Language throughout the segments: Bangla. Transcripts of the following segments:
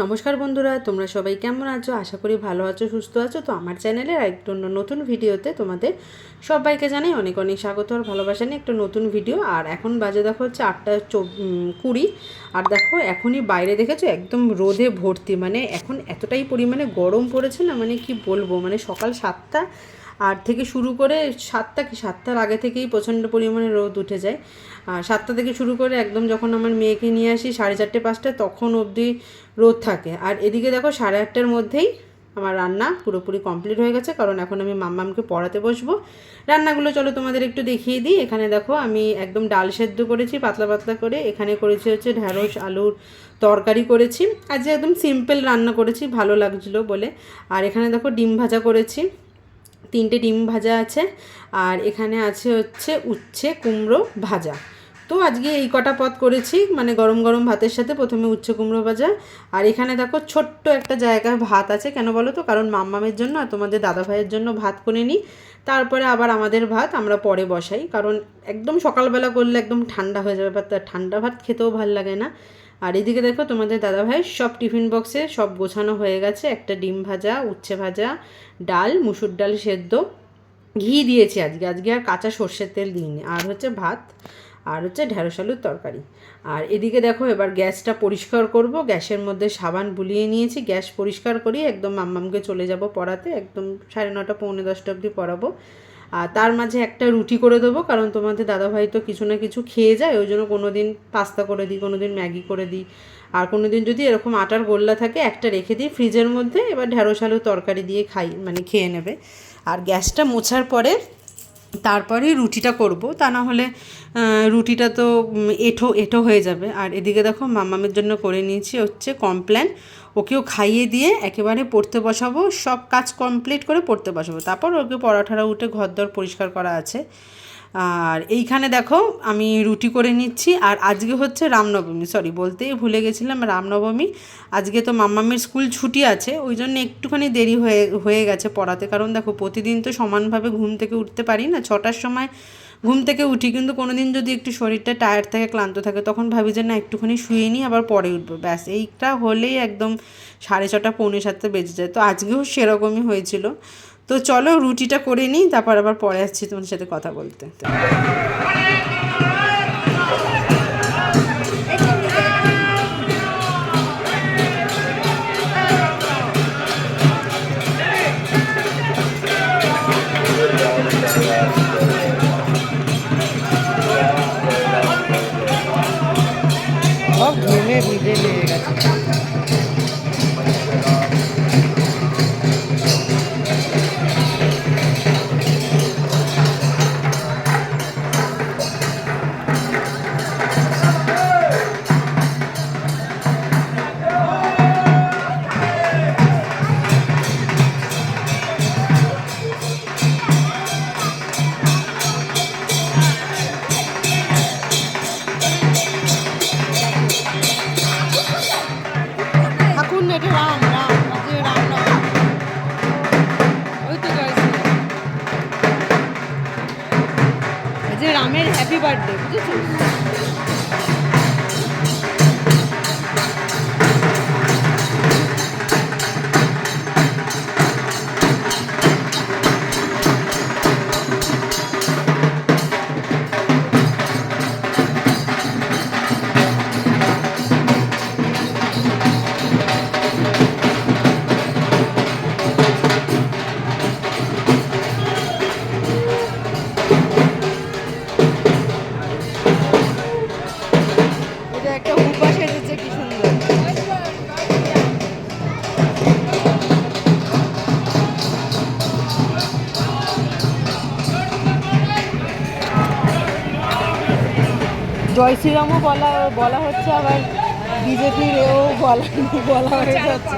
নমস্কার বন্ধুরা, তোমরা সবাই কেমন আছো? আশা করি ভালো আছো, সুস্থ আছো। তো আমার চ্যানেলের একটু নতুন ভিডিওতে তোমাদের সবাইকে জানাই অনেক অনেক স্বাগত আর ভালোবাসা নিয়ে একটা নতুন ভিডিও। আর এখন বাজে দেখো হচ্ছে আটটা কুড়ি। আর দেখো এখনই বাইরে দেখেছ? একদম রোদে ভর্তি। মানে এখন এতটাই পরিমাণে গরম পড়েছে না? মানে কি বলব? মানে সকাল সাতটা আর থেকে শুরু করে সাতটা কি, সাতটার আগে থেকেই প্রচণ্ড পরিমাণে রোদ উঠে যায়। আর সাতটা থেকে শুরু করে একদম যখন আমার মেয়েকে নিয়ে আসি সাড়ে চারটে, পাঁচটা, তখন অবধি রোদ থাকে। আর এদিকে দেখো সাড়ে আটটার মধ্যেই আমার রান্না পুরোপুরি কমপ্লিট হয়ে গেছে, কারণ এখন আমি মাম্মামকে পড়াতে বসবো। রান্নাগুলো চলো তোমাদের একটু দেখিয়ে দিই। এখানে দেখো আমি একদম ডাল সেদ্ধ করেছি, পাতলা পাতলা করে। এখানে করেছি হচ্ছে ঢ্যাঁড়স, আলুর তরকারি করেছি। যে একদম সিম্পল রান্না করেছি, ভালো লাগছিল বলে। আর এখানে দেখো ডিম ভাজা করেছি। তিনটে ডিম ভাজা আছে, আর এখানে আছে হচ্ছে উচ্ছে কুমড়ো ভাজা। তো আজকে এই কটা পদ করেছি মানে গরম গরম ভাতের সাথে প্রথমে উচ্ছে কুমড়ো ভাজা, আর এখানে দেখো ছোট্ট একটা জায়গায় ভাত আছে, কেন বলো তো? কারণ মাম্মামের জন্য আর তোমাদের দাদা ভাইয়ের জন্য ভাত করে নিই। তারপরে আবার আমাদের ভাত আমরা পরে বসাই, কারণ একদম সকালবেলা করলে একদম ঠান্ডা হয়ে যাবে বা ঠান্ডা ভাত খেতেও ভালো লাগে না। আর এদিকে দেখো তোমাদের দাদা ভাই সব টিফিন বক্সে সব গোছানো হয়ে গেছে। একটা ডিম ভাজা, উচ্ছে ভাজা, ডাল, মুসুর ডাল সেদ্ধ। ঘি দিয়েছি আজকে। আজকে আর কাঁচা সর্ষের তেল দিইনি। আর হচ্ছে ভাত, আর হচ্ছে ঢ্যাঁড়স আলুর তরকারি। আর এদিকে দেখো এবার গ্যাসটা পরিষ্কার করব। গ্যাসের মধ্যে সাবান বুলিয়ে নিয়েছি। গ্যাস পরিষ্কার করি একদম মাম্মামকে চলে যাব পড়াতে। একদম সাড়ে নটা, পৌনে দশটা অবধি পড়াবো। আর তার মাঝে একটা রুটি করে দেবো, কারণ তোমাদের দাদাভাই তো কিছু না কিছু খেয়ে যায়, ওই জন্য কোনো দিন পাস্তা করে দিই কোনো দিন ম্যাগি করে দিই। আর কোনো দিন যদি এরকম আটার গোল্লা থাকে, একটা রেখে দিই ফ্রিজের মধ্যে, এবার ঢ্যাঁড়স আলু তরকারি দিয়ে খাই মানে খেয়ে নেবে। আর গ্যাসটা মোছার পরে তারপরে রুটিটা করব, তা না হলে রুটিটা তো এঁঠো এঁঠো হয়ে যাবে। আর এদিকে দেখো মামামের জন্য করে নিয়েছি হচ্ছে কমপ্ল্যান ওকেও খাইয়ে দিয়ে একেবারে পড়তে বসাবো, সব কাজ কমপ্লিট করে পড়তে বসাবো। তারপর ওকে পড়াঠারা উঠে ঘর দর পরিষ্কার করা আছে। আর এইখানে দেখো, আমি রুটি করে নিচ্ছি, আর আজকে হচ্ছে রামনবমী। সরি বলতেই ভুলে গেছিলাম রামনবমী। আজকে তো মাম্মামের স্কুল ছুটি আছে, ওই জন্য একটুখানি দেরি হয়ে হয়ে গেছে পড়াতে। কারণ দেখো, প্রতিদিন তো সমানভাবে ঘুম থেকে উঠতে পারি না। ছটার সময় ঘুম থেকে উঠি, কিন্তু কোনো দিন যদি একটু শরীরটা টায়ার্ড থাকে, ক্লান্ত থাকে, তখন ভাবি যে না, একটুখানি শুয়ে নিই, আবার পরে উঠবো। ব্যাস, এইটা হলেই একদম সাড়ে ছটা, পৌনে সাতটা বেজে যায়। তো আজকেও সেরকমই হয়েছিল। তো চলো রুটিটা করে নিই, তারপর আবার পরে আসছি তোমার সাথে কথা বলতে। Jesus. জয় শ্রীরামও বলা বলা হচ্ছে আবার বিজেপির এও বলা বলা হয়ে যাচ্ছে।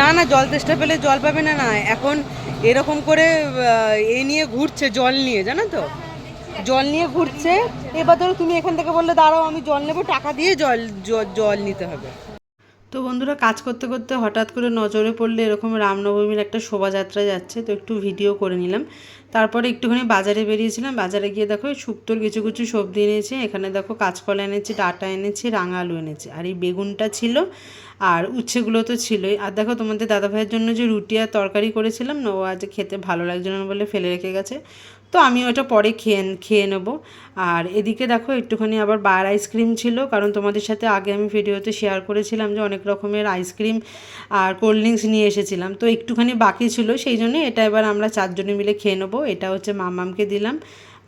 না না, জল তেষ্টা পেলে জল পাবে না না, এখন এরকম করে এ নিয়ে ঘুরছে, জল নিয়ে, জানো তো? জল নিয়ে ঘুরছে, এবার ধরো তুমি এখান থেকে বললে, দাঁড়াও, আমি জল নেব, টাকা দিয়ে জল জল নিতে হবে। তো বন্ধুরা, কাজ করতে করতে হঠাৎ করে নজরে পড়লে এরকম রামনবমীর একটা শোভাযাত্রা যাচ্ছে, তো একটু ভিডিও করে নিলাম। তারপরে একটুখানি বাজারে বেরিয়েছিলাম, বাজারে গিয়ে দেখো শুক্তোর কিছু কিছু সবজি এনেছি, এখানে দেখো কাঁচকলা এনেছি, ডাটা এনেছি রাঙা আলু এনেছি, আর এই বেগুনটা ছিল আর উচ্ছেগুলো তো ছিলই। আর দেখো তোমাদের দাদাভাইয়ের জন্য যে রুটি আর তরকারি করেছিলাম না, ও আজ খেতে ভালো লাগছে না বলে ফেলে রেখে গেছে। তো আমি ওটা পরে খেয়ে খেয়ে নেব। আর এদিকে দেখো একটুখানি আবার বার আইসক্রিম ছিল, কারণ তোমাদের সাথে আগে আমি ভিডিওতে শেয়ার করেছিলাম যে অনেক রকমের আইসক্রিম আর কোল্ড ড্রিঙ্কস নিয়ে এসেছিলাম। তো একটুখানি বাকি ছিল, সেই জন্য এটা এবার আমরা চারজনে মিলে খেয়ে নেব। এটা হচ্ছে মামামকে দিলাম।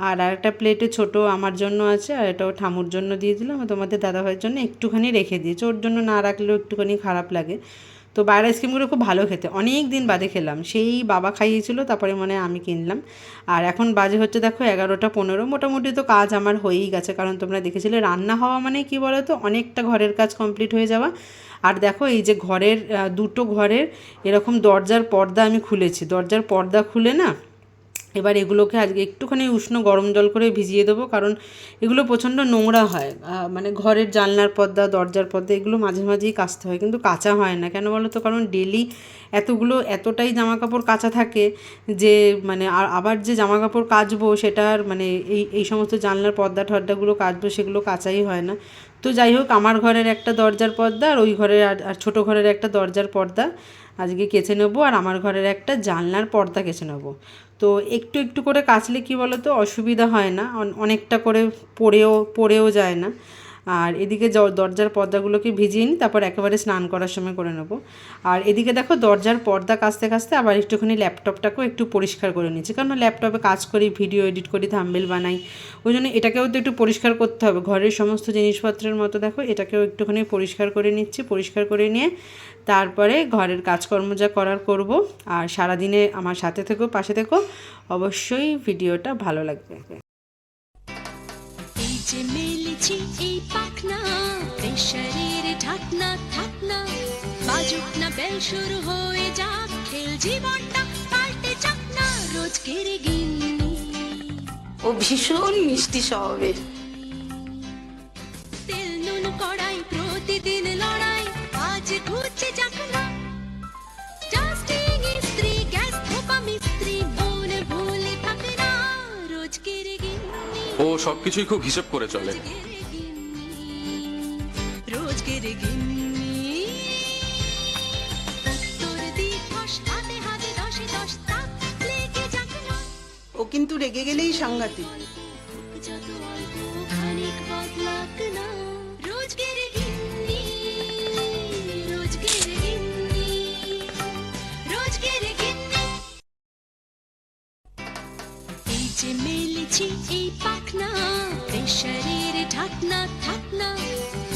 আর আরেকটা প্লেটে ছোট আমার জন্য আছে, আর এটাও ঠামুর জন্য দিয়ে দিলাম, আর তোমাদের দাদাভাইয়ের জন্য একটুখানি রেখে দিয়েছি। ওর জন্য না রাখলেও একটুখানি খারাপ লাগে। তো বাইরের আইসক্রিমগুলো খুব ভালো খেতে। অনেক দিন বাদে খেলাম। সেই বাবা খাইয়েছিল, তারপরে মনে আমি কিনলাম। আর এখন বাজে হচ্ছে দেখো এগারোটা পনেরো। মোটামুটি তো কাজ আমার হয়েই গেছে, কারণ তোমরা দেখেছিলে রান্না হওয়া মানে কি বলো তো অনেকটা ঘরের কাজ কমপ্লিট হয়ে যাওয়া। আর দেখো এই যে ঘরের দুটো ঘরের এরকম দরজার পর্দা আমি খুলেছি। দরজার পর্দা খুলে না এবার এগুলোকে আজকে একটুখানি উষ্ণ গরম জল করে ভিজিয়ে দেবো, কারণ এগুলো প্রচণ্ড নোংরা হয়। মানে ঘরের জানলার পর্দা, দরজার পর্দা, এগুলো মাঝে মাঝেই কাচতে হয়, কিন্তু কাঁচা হয় না। কেন বলো তো কারণ ডেলি এতগুলো, এতটাই জামা কাপড় কাচা থাকে যে মানে আর আবার যে জামা কাপড় কাচবো, সেটার মানে এই এই সমস্ত জানলার পর্দা টর্দাগুলো কাচবো, সেগুলো কাচাই হয় না। তো যাই হোক, আমার ঘরের একটা দরজার পর্দা, আর ওই ঘরের আর ছোটো ঘরের একটা দরজার পর্দা আজকে কেচে নেব, আর আমার ঘরের একটা জানলার পর্দা কেচে নেব। তো একটু একটু করে কাচলে কি বলো তো অসুবিধা হয় না। অনেকটা করে পড়েও পড়েও যায় না। আর এদিকে দরজার পর্দাগুলোকে ভিজিয়ে নিই, তারপর একেবারে স্নান করার সময় করে নেব। আর এদিকে দেখো দরজার পর্দা কাচতে কাচতে আবার একটুখানি ল্যাপটপটাকেও একটু পরিষ্কার করে নিচ্ছি কারণ ল্যাপটপে কাজ করি, ভিডিও এডিট করি থাম্বেল বানাই, ওই জন্য এটাকেও তো একটু পরিষ্কার করতে হবে। ঘরের সমস্ত জিনিসপত্রের মতো দেখো, এটাকেও একটুখানি পরিষ্কার করে নিচ্ছি, পরিষ্কার করে নিয়ে তারপরে ঘরের কাজকর্ম যা করার করব। আর সারাদিনে আমার সাথে থেকো, পাশে থেকো, অবশ্যই ভিডিওটা ভালো লাগবে। যে এই পাখনা। প্রেশারের ঢাকনা থাকনা বাজুক না বেল শুরু হয়ে যাক, খেল জীবনটা পাল্টে যাক না। রোজকের গিন্নি। ও ভীষণ মিষ্টি স্বভাবের। ও সবকিছুই খুব হিসেব করে চলে। ও কিন্তু রেগে গেলেই সাংঘাতিক। যে মেলেছি এই পাখনা। প্রেশারের ঢাকনা থাকনা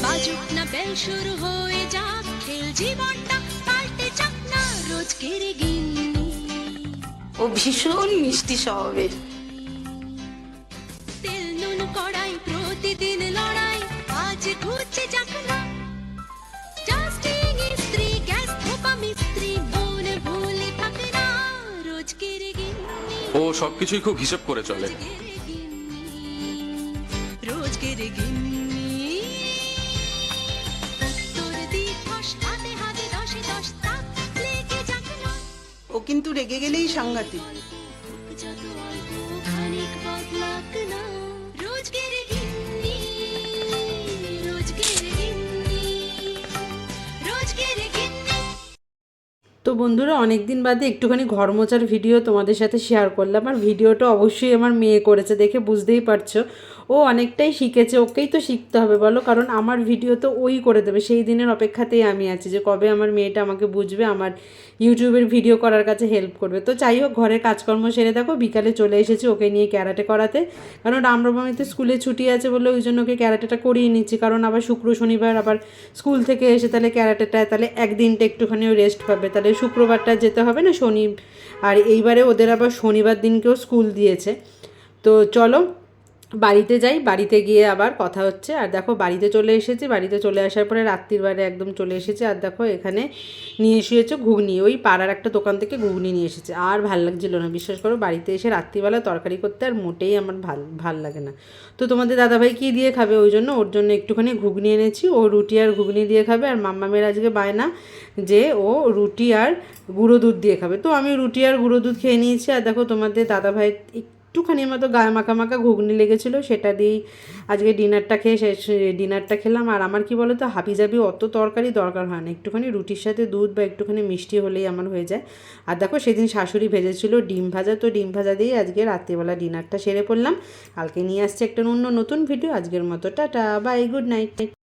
বাজুক না বেল শুরু হয়ে যাক, খেল জীবনটা পাল্টে যাক না। রোজকের গিন্নি। ও ভীষণ মিষ্টি স্বভাবের। সবকিছুই খুব হিসেব করে চলে। ও কিন্তু রেগে গেলেই সাংঘাতিক। তো বন্ধুরা অনেক দিন বাদে একটুখানি ঘর মোচার ভিডিও তোমাদের সাথে শেয়ার করলাম। আর ভিডিওটা অবশ্যই আমার মেয়ে করেছে, দেখে বুঝতেই পারছ। ও অনেকটাই শিখেছে, ওকেই তো শিখতে হবে বলো। কারণ আমার ভিডিও তো ওই করে দেবে, সেই দিনের অপেক্ষাতেই আমি আছি যে কবে আমার মেয়েটা আমাকে বুঝবে, আমার ইউটিউবের ভিডিও করার কাছে হেল্প করবে। তো যাই হোক ঘরের কাজকর্ম সেরে দেখো, বিকালে চলে এসেছি ওকে নিয়ে ক্যারাটে করাতে। কারণ রামনবমীতে স্কুলে ছুটি আছে বলে ওই জন্য ওকে ক্যারাটেটা করিয়ে নিচ্ছি। কারণ আবার শুক্র, শনিবার আবার স্কুল থেকে এসে তাহলে ক্যারাটেটা তাহলে একদিনটা একটুখানি রেস্ট পাবে। তাহলে শুক্রবারটা যেতে হবে না শনি, আর এইবারে ওদের আবার শনিবার দিনকেও স্কুল দিয়েছে। তো চলো বাড়িতে যাই, বাড়িতে গিয়ে আবার কথা হচ্ছে। আর দেখো, বাড়িতে চলে এসেছি। বাড়িতে চলে আসার পরে রাত্রির একদম চলে এসেছি। আর দেখো, এখানে নিয়ে এসেছে ঘুগনি। ওই পাড়ার একটা দোকান থেকে ঘুগনি নিয়ে এসেছে। আর ভালো লাগছিল না। বিশ্বাস করো, বাড়িতে এসে রাত্রিবেলা তরকারি করতে আর মোটেই আমার ভালো ভালো লাগে না। তো তোমাদের দাদাভাই কী দিয়ে খাবে? ওই জন্য ওর জন্য একটুখানি ঘুগনি এনেছি। ও রুটি আর ঘুগনি দিয়ে খাবে। আর মাম্মামের আজকে বায়না যে ও রুটি আর গুঁড়ো দুধ দিয়ে খাবে। তো আমি রুটি আর গুঁড়ো দুধ খেয়ে নিয়েছি। আর দেখো, তোমাদের দাদাভাই একটুখানি মতো গায়ে মাখা মাখা ঘুগনি লেগেছিলো, সেটা দিয়েই আজকে ডিনারটা খেয়ে শেষ, ডিনারটা খেলাম। আর আমার কি বলো তো হাবি জাবি অত তরকারি দরকার হয় না। একটুখানি রুটির সাথে দুধ বা একটুখানি মিষ্টি হলেই আমার হয়ে যায়। আর দেখো, সেদিন শাশুড়ি ভেজেছিল ডিম ভাজা, তো ডিম ভাজা দিয়েই আজকে রাত্রিবেলা ডিনারটা সেরে পড়লাম। কালকে নিয়ে আসছে একটা অন্য নতুন ভিডিও আজকের মতো, টাটা বাই গুড নাইট